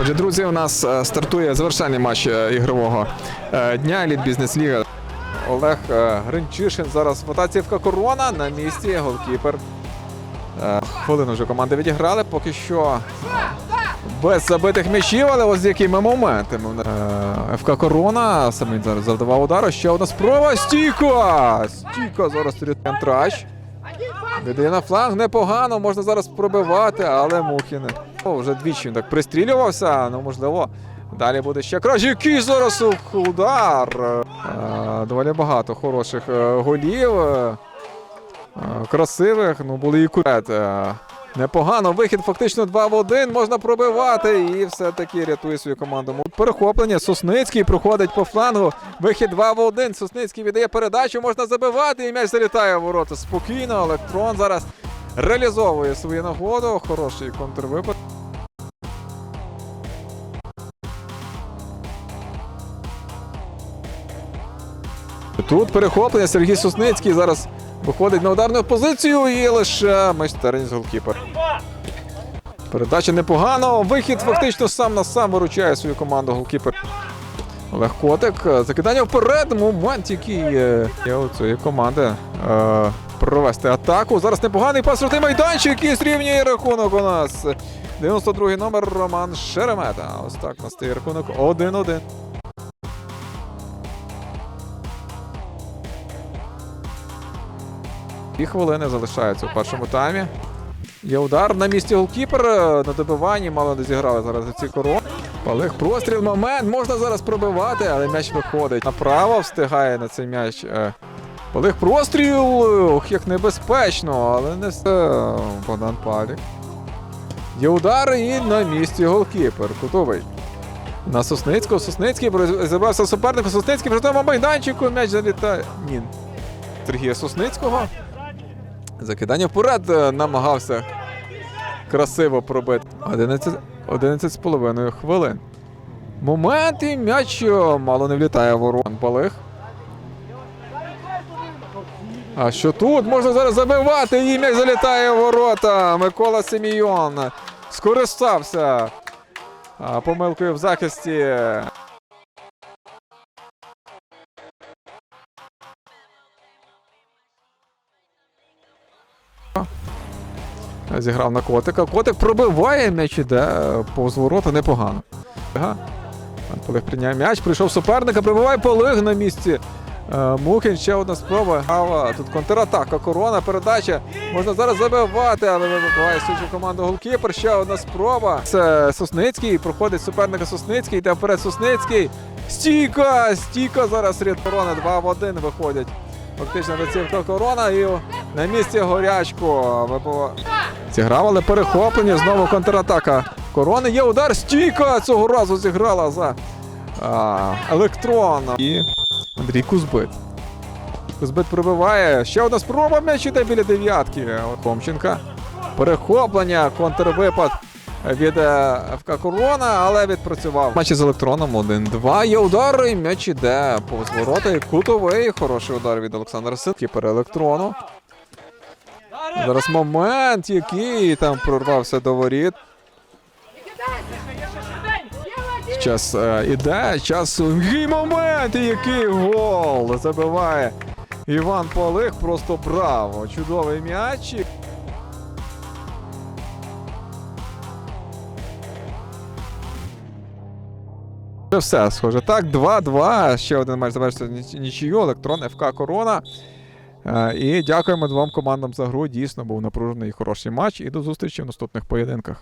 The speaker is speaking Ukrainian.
Отже, друзі, у нас е, стартує завершальний матч е, ігрового е, дня Еліт Бізнес Ліга. Олег Гринчишин зараз в Корона на місці. Голкіпер. Хвилину вже команди відіграли. Поки що без забитих м'ячів, але ось з якими моментами. ФК Корона саме зараз завдавав удару. Ще одна спроба. Стійка! Стійка зараз трач. Віддає фланг непогано, можна зараз пробивати, але Мухін О, вже двічі він так пристрілювався. Ну, можливо, далі буде ще краще. Який зараз удар! Доволі багато хороших е, голів. е, красивих, ну були і курет. Непогано, вихід фактично 2 в 1, можна пробивати. І все-таки рятує свою команду. Перехоплення, Сосницький проходить по флангу, вихід 2 в 1, Сосницький віддає передачу, можна забивати, і м'яч залітає в ворота. Спокійно. Електрон зараз реалізовує свою нагоду, хороший контрвипад. Тут перехоплення Сергій Сосницький зараз виходить на ударну позицію і лише майстерність голкіпер. Передача непогано. Вихід фактично сам на сам виручає свою команду голкіпер. Олег Котик. Закидання вперед. Момент, який е, є у цієї команди. Е, провести атаку. Зараз непоганий пас проти майданчик і зрівнює рахунок у нас. 92-й номер Роман Шеремета. Ось так настає рахунок 1-1. Дві хвилини залишаються у першому таймі. Є удар на місці голкіпера. На добиванні мало не зіграли зараз ці корони. Палих простріл, момент. Можна зараз пробивати, але м'яч виходить. Направо встигає на цей м'яч. е, Палих простріл. Ох, як небезпечно, але не все. Богдан Палік. Є удар і на місці голкіпер. Кутовий. На Сосницького. Сосницький зібрався суперника. Сосницький при тому майданчику. М'яч залітає. Ні. Сергія Сосницького. Закидання вперед е, намагався красиво пробити. 11, 11 з половиною хвилин. Момент і м'яч е, мало не влітає ворон Балих. А що тут? Можна зараз забивати і м'яч залітає в ворота. Микола Семійон скористався помилкою в захисті. Зіграв на котика. Котик пробиває м'яч іде повз ворота непогано. Ага. Полег прийняв м'яч, прийшов суперника, прибиває полиг на місці. Е, Мухін ще одна спроба. Гава. Тут контратака, корона, передача. Можна зараз забивати, але вибиває свою команду голкіпер. Ще одна спроба. Це Сосницький. Проходить суперника Сосницький. Йде вперед Сосницький. Стійка! Стійка зараз ряд корона. 2 в 1 виходять. Фактично доцівка корона і на місці горячко. Випова... Зіграв, але перехоплення. Знову контратака. Корони є удар. Стійка цього разу зіграла за а, електрон. І Андрій Кузбит. Кузбит пробиває. Ще одна спроба м'яч іде біля дев'ятки. Хомченка. Перехоплення, контрвипад від е, ФК Корона, але відпрацював. Матчі з електроном 1-2. Є удар, і м'яч іде повз ворота. І кутовий. Хороший удар від Олександра Силки перед електрону. Зараз момент, який там прорвався до воріт. Час е, іде, час. Який момент, і який гол! Забиває Іван Полих. Просто браво! Чудовий м'яч. Це все схоже. Так, 2-2. Ще один матч завершиться ніч- нічию. Електрон ФК Корона. Е, І дякуємо двом командам за гру. Дійсно був напружений і хороший матч. І до зустрічі в наступних поєдинках.